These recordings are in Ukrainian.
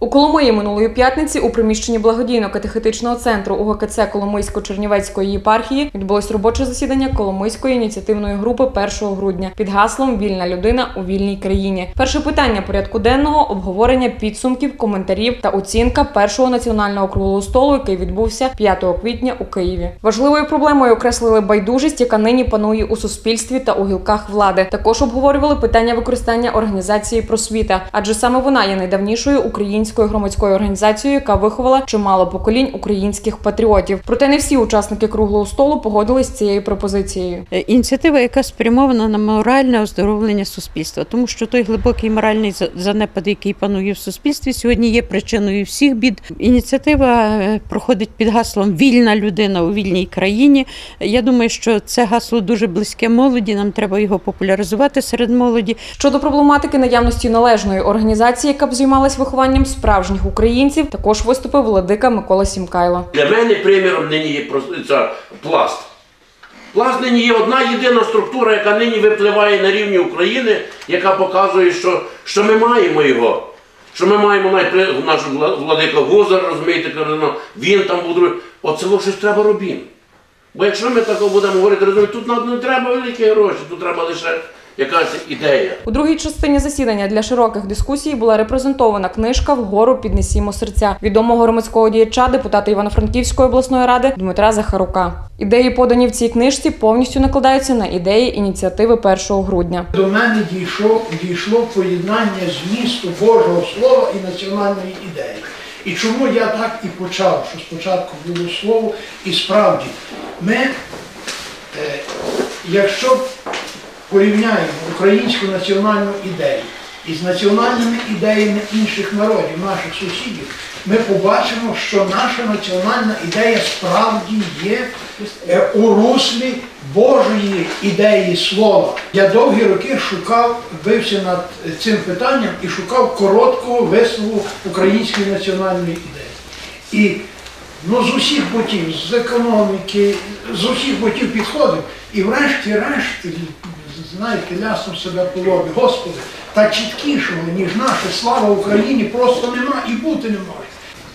У Коломиї минулої п'ятниці у приміщенні благодійно-катехетичного центру УГКЦ Коломийсько-Чернівецької єпархії відбулось робоче засідання Коломийської ініціативної групи 1 грудня під гаслом Вільна людина у вільній країні. Перше питання порядку денного обговорення підсумків, коментарів та оцінка першого національного круглого столу, який відбувся 5 квітня у Києві. Важливою проблемою окреслили байдужість, яка нині панує у суспільстві та у гілках влади. Також обговорювали питання використання організації просвіта, адже саме вона є найдавнішою українською громадською організацією, яка виховала чимало поколінь українських патріотів. Проте не всі учасники круглого столу погодились з цією пропозицією. Е, ініціатива, яка спрямована на моральне оздоровлення суспільства, тому що той глибокий моральний занепад, який панує в суспільстві, сьогодні є причиною всіх бід. Ініціатива е, проходить під гаслом Вільна людина у вільній країні. Я думаю, що це гасло дуже близьке молоді. Нам треба його популяризувати серед молоді. Щодо проблематики наявності належної організації, яка б займалась вихованням справжніх українців, також виступив владика Микола Сімкайло. Для мене приміром нині є ця пласт. Пласт нині є одна єдина структура, яка нині випливає на рівні України, яка показує, що, що ми маємо його. Що ми маємо навіть при- наш вла- владика Гузар, розумієте, він там буде. Оце щось треба робити. Бо якщо ми так будемо говорити, розумієте, тут нам не треба великі гроші, тут треба лише якась ідея. У другій частині засідання для широких дискусій була репрезентована книжка Вгору піднесімо серця відомого громадського діяча, депутата Івано-Франківської обласної ради Дмитра Захарука. Ідеї, подані в цій книжці, повністю накладаються на ідеї ініціативи 1 грудня. До мене дійшло, дійшло поєднання змісту Божого Слова і національної ідеї. І чому я так і почав, що спочатку було слово, і справді, ми, е, якщо порівняємо українську національну ідею із національними ідеями інших народів, наших сусідів, ми побачимо, що наша національна ідея справді є е, у руслі Божої ідеї слова. Я довгі роки шукав, бився над цим питанням і шукав короткого вислову української національної ідеї. І ну, з усіх ботів, з економіки, з усіх ботів підходив. І врешті-решт, знаєте, ляснув себе по лобі. Господи, та чіткішого, ніж наша слава Україні, просто нема і бути не може.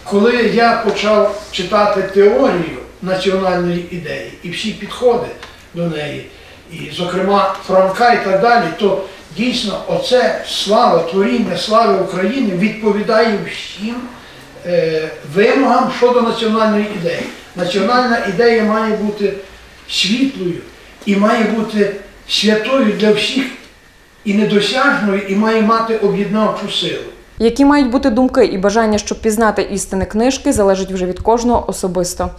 Коли я почав читати теорію національної ідеї і всі підходи до неї, і, зокрема, Франка і так далі, то дійсно оце слава, творіння слави України відповідає всім е, вимогам щодо національної ідеї. Національна ідея має бути світлою і має бути святою для всіх і недосяжною, і має мати об'єднавчу силу. Які мають бути думки і бажання, щоб пізнати істини книжки, залежить вже від кожного особисто.